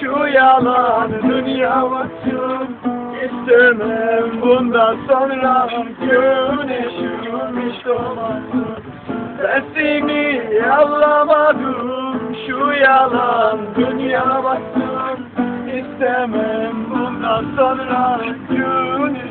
Şu yalan dünya baksın İstemem bundan sonra Güneşim hiç doğmasın Ben seni Şu yalan dünya baksın İstemem bundan sonra Güneşim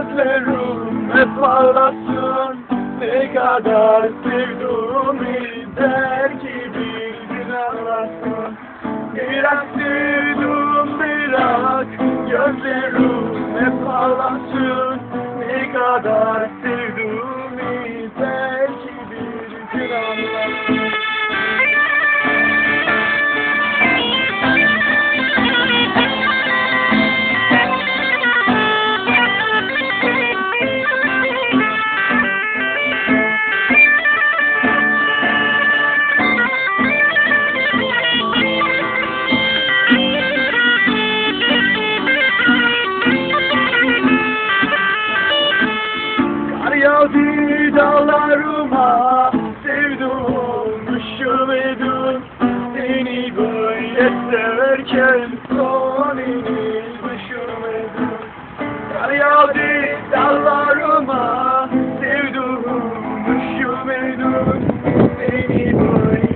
Gözlerim hep ağlasın. Ne kadar sevdiğimi belki bir gün anlarsın Bırak sevdim bırak Gözlerim hep ağlasın. Ne kadar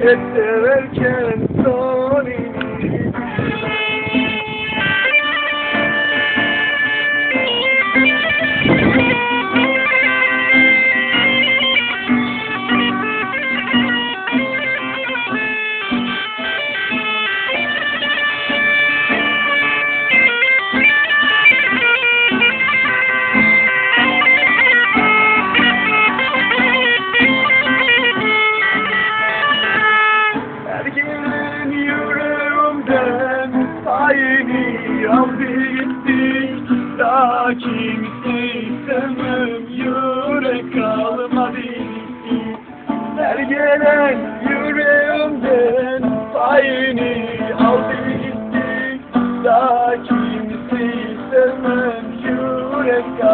böyle severken Sonunu gelen yüreğimden Sayını aldı gitti. Daha kimseyi sevmem yürek